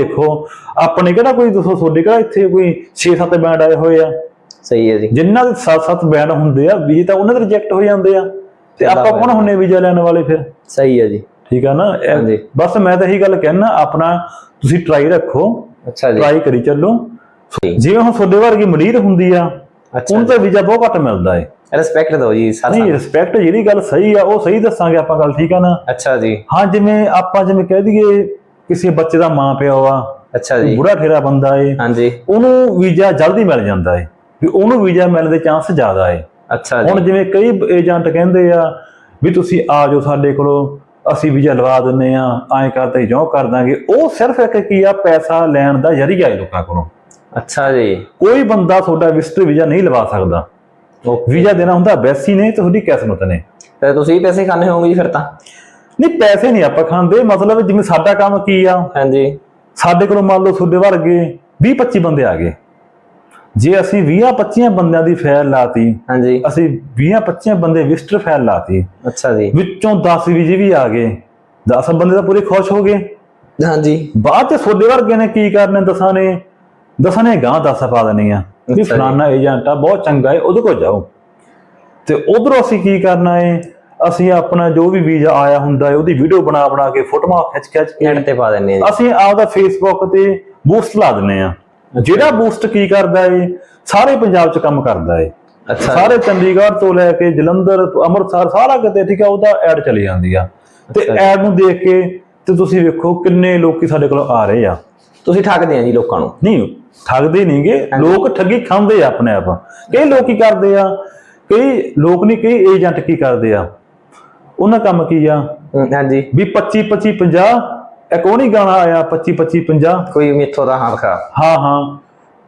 ਦੇਖੋ ਆਪਣੇ ਕਿਹੜਾ ਕੋਈ ਦੱਸੋ ਤੁਹਾਡੇ ਕਿਹੜਾ ਇੱਥੇ ਕੋਈ 6-7 ਬੈਂਡ ਆਏ ਹੋਏ ਆ? ਸਹੀ ਹੈ ਜੀ। ਜਿਨ੍ਹਾਂ ਦੇ 7-7 ਬੈਂਡ ਹੁੰਦੇ ਆ ਵੀ ਤਾਂ ਉਹਨਾਂ ਦੇ ਰਿਜੈਕਟ ਹੋ ਜਾਂਦੇ ਆ। ਤੇ ਆਪਾਂ ਕੌਣ। ਹੁੰਨੇ ਵੀਜ਼ਾ ਲੈਣ ਵਾਲੇ ਫਿਰ? ਸਹੀ ਹੈ ਜੀ। ਠੀਕ ਆ ਨਾ। ਬਸ ਮੈਂ ਤਾਂ ਇਹੀ ਗੱਲ ਕਹਿਣਾ ਆਪਣਾ ਤੁਸੀਂ ਟਰਾਈ ਰੱਖੋ। ਅੱਛਾ ਜੀ। ਟਰਾਈ ਕਰੀ ਚੱਲੋ। ਜਿਵੇਂ ਹੁਣ ਤੁਹਾਡੇ ਵਰਗੀ ਮਲੀਰ ਹੁੰਦੀ ਆ ਅੱਛਾ ਉਹਨੂੰ ਤਾਂ ਵੀਜ਼ਾ ਬਹੁਤ ਘੱਟ ਮਿਲਦਾ ਏ। ਰਿਸਪੈਕਟ ਦਿਓ ਜੀ ਸਰ ਨਹੀਂ ਰਿਸਪੈਕਟ ਜਿਹੜੀ ਗੱਲ ਸਹੀ ਆ ਉਹ ਸਹੀ ਦੱਸਾਂਗੇ ਆਪਾਂ ਗੱਲ ਠੀਕ ਆ ਨਾ? ਅੱਛਾ ਜੀ। ਹਾਂ ਜਿਵੇਂ ਆਪਾਂ ਜਿਵੇਂ ਕਹਿ ਦਈਏ ਕਿਸੇ ਬੱਚੇ ਦਾ ਮਾਂ ਪਿਓ ਆ ਅੱਛਾ ਜੀ। ਬੁੜਾ ਠੇਰਾ ਬੰਦਾ ਏ ਹਾਂਜੀ। ਉਹਨੂੰ ਵੀਜ਼ਾ ਜਲਦੀ ਮਿਲ ਜਾਂਦਾ ਏ ਵੀ ਉਹਨੂੰ ਵੀਜ਼ਾ ਮਿਲਣ ਦੇ ਚਾਂਸ ਜ਼ਿਆਦਾ ਏ। ਅੱਛਾ ਹੁਣ ਜੀ ਜਿਵੇਂ ਕਈ ਏਜੰਟ ਕਹਿੰਦੇ ਆ ਵੀ ਤੁਸੀਂ ਆ ਜਾਓ ਸਾਡੇ ਕੋਲੋਂ ਅਸੀਂ ਵੀਜ਼ਾ ਲਵਾ ਦਿੰਨੇ ਆ ਐਂ ਕਰਦੇ ਜੋ ਕਰ ਦਾਂਗੇ। ਉਹ ਸਿਰਫ ਇੱਕ ਕੀ ਆ ਪੈਸਾ ਲੈਣ ਦਾ ਜ਼ਰੀਆ ਏ ਲੋਕਾਂ ਕੋਲੋਂ। ਅੱਛਾ ਜੀ। ਕੋਈ ਬੰਦਾ ਤੁਹਾਡਾ ਵਿਜ਼ਟਰ ਵੀਜ਼ਾ ਨਹੀਂ ਲਵਾ ਸਕਦਾ। ਵੀਜ਼ਾ ਦੇਣਾ ਹੁੰਦਾ ਵੈਸੀ ਨੇ ਤੇ ਤੁਹਾਡੀ ਕਿਸਮਤ ਨੇ। ਤੇ ਤੁਸੀਂ ਪੈਸੇ ਖਾਣੇ ਹੋਵੋਗੇ ਜੀ ਫਿਰ ਤਾਂ? ਨਹੀਂ ਪੈਸੇ ਨਹੀਂ ਆਪਾਂ ਖਾਂਦੇ ਮਤਲਬ ਜਿਵੇਂ ਸਾਡਾ ਕੰਮ ਕੀ ਆ? ਹਾਂਜੀ। ਸਾਡੇ ਕੋਲੋਂ ਮੰਨ ਲਓ ਤੁਹਾਡੇ ਵਰਗੇ 20 25 ਬੰਦੇ ਆ ਗਏ। ਜੇ ਅਸੀਂ 20 25 ਬੰਦਿਆਂ ਦੀ ਫਾਈਲ ਲਾਤੀ ਹਾਂਜੀ। ਅਸੀਂ 20 25 ਬੰਦੇ ਵਿਜ਼ਟਰ ਫਾਈਲ ਲਾਤੀ। ਅੱਛਾ ਜੀ। ਵਿੱਚੋਂ 10 ਵੀਜ਼ੇ ਵੀ ਆ ਗਏ। 10 ਬੰਦੇ ਤਾਂ ਪੂਰੇ ਖੁਸ਼ ਹੋ ਗਏ। ਹਾਂਜੀ। ਬਾਅਦ ਚ ਤੁਹਾਡੇ ਵਰਗੇ ਨੇ ਕੀ ਕਰਨੇ ਦਸਾਂ ਨੇ? ਦਸਾਂ ਨੇ ਗਾਂ ਦਸ ਪਾ ਦੇਣੀ ਆ। ਵੀ ਜੀ। ਫਲਾਨਾ ਏਜੰਟ ਆ ਬਹੁਤ ਚੰਗਾ ਹੈ ਉਹਦੇ ਕੋਲ ਜਾਓ। ਤੇ ਉਧਰੋਂ ਅਸੀਂ ਕੀ ਕਰਨਾ ਹੈ ਅਸੀਂ ਆਪਣਾ ਜੋ ਵੀ ਵੀਜ਼ਾ ਆਇਆ ਹੁੰਦਾ ਹੈ ਉਹਦੀ ਵੀਡੀਓ ਬਣਾ ਬਣਾ ਕੇ ਫੋਟੋਆਂ ਖਿੱਚ ਖਿੱਚ ਕੇ ਐਂਡ ਤੇ ਪਾ ਦਿੰਨੇ ਆ ਜੀ। ਅਸੀਂ ਆਪਦਾ ਫੇਸਬੁੱਕ ਤੇ ਬੂਸਟ ਲਾ ਦਿੰਨੇ ਆ ਜਿਹੜਾ ਬੂਸਟ ਕੀ ਕਰਦਾ ਏ ਸਾਰੇ ਪੰਜਾਬ 'ਚ ਕੰਮ ਕਰਦਾ ਏ ਅੱਛਾ। ਸਾਰੇ ਚੰਡੀਗੜ੍ਹ ਤੋਂ ਲੈ ਕੇ ਜਲੰਧਰ ਅੰਮ੍ਰਿਤਸਰ ਸਾਰਾ ਕਿਤੇ ਠੀਕ ਆ ਉਹਦਾ ਐਡ ਚਲੀ ਜਾਂਦੀ ਆ। ਤੇ। ਐਡ ਨੂੰ ਦੇਖ ਕੇ ਤੇ ਤੁਸੀਂ ਵੇਖੋ ਕਿੰਨੇ ਲੋਕੀ ਸਾਡੇ ਕੋਲ ਆ ਰਹੇ ਆ। ਤੁਸੀਂ ਠੱਗਦੇ ਆ ਜੀ ਲੋਕਾਂ ਨੂੰ। ਨਹੀਂ ਠੱਗਦੇ ਨਹੀਂਗੇ। ਲੋਕ ਠੱਗੀ ਖਾਂਦੇ ਆ ਆਪਣੇ ਆਪ। ਕਈ ਲੋਕ ਕੀ ਕਰਦੇ ਆ ਕਈ ਲੋਕ ਨਹੀਂ ਕਈ ਏਜੰਟ ਕੀ ਕਰਦੇ ਆ। ਉਹਨਾਂ ਕੰਮ ਕੀ ਆ? ਹਾਂਜੀ। ਵੀ 25 25 50 ਇੱਕ ਉਹ ਨਹੀਂ ਗਾਣਾ ਆਇਆ 25 25 50 ਕੋਈ ਮੇਥੋਂ ਦਾ ਹਾਂ ਖਾ ਹਾਂ ਹਾਂ।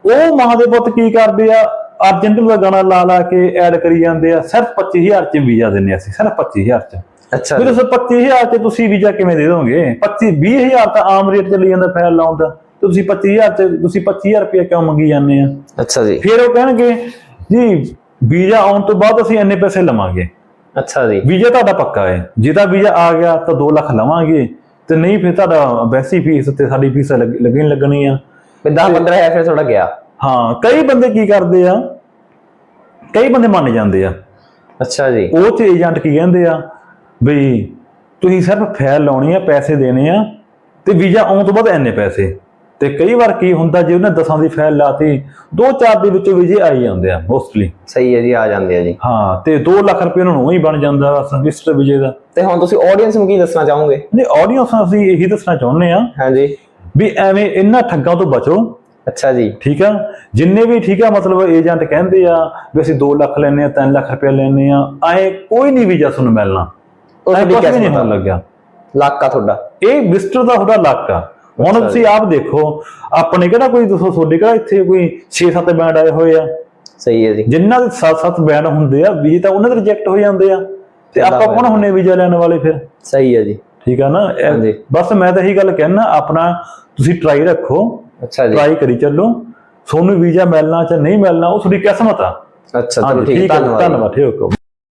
ਉਹ ਮਾਂ ਦੇ ਪੁੱਤ ਕੀ ਕਰਦੇ ਆ? ਅਰਜੈਂਟਨ ਦਾ ਗਾਣਾ ਲਾ ਲਾ ਕੇ ਐਡ ਕਰੀ ਜਾਂਦੇ ਆ। ਸਿਰਫ 25000 ਚ ਵੀਜ਼ਾ ਦਿੰਨੇ ਅਸੀਂ ਸਿਰਫ 25000 ਚ। ਅੱਛਾ ਫਿਰ ਉਸ 25000 ਚ ਤੁਸੀਂ ਵੀਜ਼ਾ ਕਿਵੇਂ ਦੇ ਦੋਗੇ? 25 20000 ਤਾਂ ਆਮ ਰੇਟ ਚੱਲੀ ਜਾਂਦਾ ਫਾਈਲ ਲਾਉਣ ਦਾ। ਤੇ ਤੁਸੀਂ 25000 ਚ ਤੁਸੀਂ 25000 ਰੁਪਏ ਕਿਉਂ ਮੰਗੀ ਜਾਂਦੇ ਆ? ਅੱਛਾ ਜੀ। ਫਿਰ ਉਹ ਕਹਿਣਗੇ ਜੀ ਵੀਜ਼ਾ ਆਉਣ ਤੋਂ ਬਾਅਦ ਅਸੀਂ ਇੰਨੇ ਪੈਸੇ ਲਵਾਂਗੇ। ਅੱਛਾ ਜੀ। ਵੀਜ਼ਾ ਤੁਹਾਡਾ ਪੱਕਾ ਹੈ। ਜੇ ਤਾਂ ਵੀਜ਼ਾ ਆ ਗਿਆ ਤਾਂ 2 ਲੱਖ ਲਵਾਂਗੇ। ਤੇ ਨਹੀਂ ਫਿਰ ਤੁਹਾਡਾ ਵੈਸੀ ਫੀਸ ਤੇ ਸਾਡੀ ਫੀਸ ਲੱਗਣੀ ਲੱਗਣੀ ਆ। ਵੀ 10 15 ਹੈ ਫਿਰ ਥੋੜਾ ਗਿਆ। ਹਾਂ ਕਈ ਬੰਦੇ ਕੀ ਕਰਦੇ ਆ ਕਈ ਬੰਦੇ ਮੰਨ ਜਾਂਦੇ ਆ। ਅੱਛਾ ਜੀ। ਉਹ ਚ ਏਜੰਟ ਕੀ ਕਹਿੰਦੇ ਆ ਬਈ ਤੁਸੀਂ ਸਿਰਫ ਫਾਈਲ ਲਾਉਣੀ ਆ ਪੈਸੇ ਦੇਣੇ ਆ ਤੇ ਵੀਜ਼ਾ ਆਉਣ ਤੋਂ ਬਾਅਦ ਇੰਨੇ ਪੈਸੇ। ਤੇ ਕਈ ਵਾਰ ਕੀ ਹੁੰਦਾ ਜੇ ਉਹਨੇ ਦਸਾਂ ਦੀ ਫਾਈਲ ਲਾਤੀ ਦੋ ਚਾਰ ਦੇ ਵਿੱਚੋਂ ਵੀ ਜੇ ਆਈ ਜਾਂਦੇ ਆ ਮੋਸਟਲੀ ਸਹੀ ਹੈ ਜੀ ਆ ਜਾਂਦੇ ਆ ਜੀ। ਹਾਂ ਤੇ 2 ਲੱਖ ਰੁਪਏ ਉਹਨਾਂ ਨੂੰ ਹੀ ਬਣ ਜਾਂਦਾ ਮਿਸਟਰ ਵਿਜੇ ਦਾ। ਤੇ ਹੁਣ ਤੁਸੀਂ ਆਡੀਅנס ਨੂੰ ਕੀ ਦੱਸਣਾ ਚਾਹੋਗੇ? ਨਹੀਂ ਆਡੀਅנס ਅਸੀਂ ਇਹੀ ਦੱਸਣਾ ਚਾਹੁੰਦੇ ਆ ਹਾਂਜੀ। ਵੀ ਐਵੇਂ ਇਹਨਾਂ ਠੱਗਾਂ ਤੋਂ ਬਚੋ। ਅੱਛਾ ਜੀ। ਠੀਕ ਆ? ਜਿੰਨੇ ਵੀ ਠੀਕ ਆ ਮਤਲਬ ਏਜੰਟ ਕਹਿੰਦੇ ਆ ਵੀ ਅਸੀਂ 2 ਲੱਖ ਲੈਨੇ ਆ 3 ਲੱਖ ਰੁਪਏ ਲੈਨੇ ਆ ਆਏ ਕੋਈ ਨਹੀਂ ਵੀ ਜਸ ਨੂੰ ਮਿਲਣਾ। ਉਹ ਵੀ ਕਿਸ ਨੂੰ ਲੱਗਿਆ। ਲੱਕ ਆ ਤੁਹਾਡਾ। ਇਹ ਮਿਸਟਰ ਦਾ ਤੁਹਾਡਾ ਲੱਕ ਆ। ਹੁਣ ਤੁਸੀਂ ਆਪ ਦੇਖੋ ਆਪਣੇ ਕਿਹੜਾ ਕੋਈ ਦੱਸੋ ਤੁਹਾਡੇ ਕਿਹੜਾ ਇੱਥੇ ਕੋਈ 6-7 ਬੈਂਡ ਆਏ ਹੋਏ ਆ? ਸਹੀ ਹੈ ਜੀ। ਜਿਨ੍ਹਾਂ ਦੇ 7-7 ਬੈਂਡ ਹੁੰਦੇ ਆ ਵੀ ਤਾਂ ਉਹਨਾਂ ਦੇ ਰਿਜੈਕਟ ਹੋ ਜਾਂਦੇ ਆ। ਤੇ ਆਪਾਂ ਕੌਣ। ਹੁੰਨੇ ਵੀਜ਼ਾ ਲੈਣ ਵਾਲੇ ਫਿਰ? ਸਹੀ ਹੈ ਜੀ। ਠੀਕ ਆ ਨਾ। ਬਸ ਮੈਂ ਤਾਂ ਇਹੀ ਗੱਲ ਕਹਿਣਾ ਆਪਣਾ ਤੁਸੀਂ ਟਰਾਈ ਰੱਖੋ ਅੱਛਾ ਜੀ। ਟਰਾਈ ਕਰੀ ਚੱਲੋ। ਤੁਹਾਨੂੰ ਵੀਜ਼ਾ ਮਿਲਣਾ ਜਾਂ ਨਹੀਂ ਮਿਲਣਾ ਉਹ ਤੁਹਾਡੀ ਕਿਸਮਤ ਆ। ਅੱਛਾ ਚਲੋ ਠੀਕ ਧੰਨਵਾਦ। ਧੰਨਵਾਦ ਠੀਕ ਹੋ।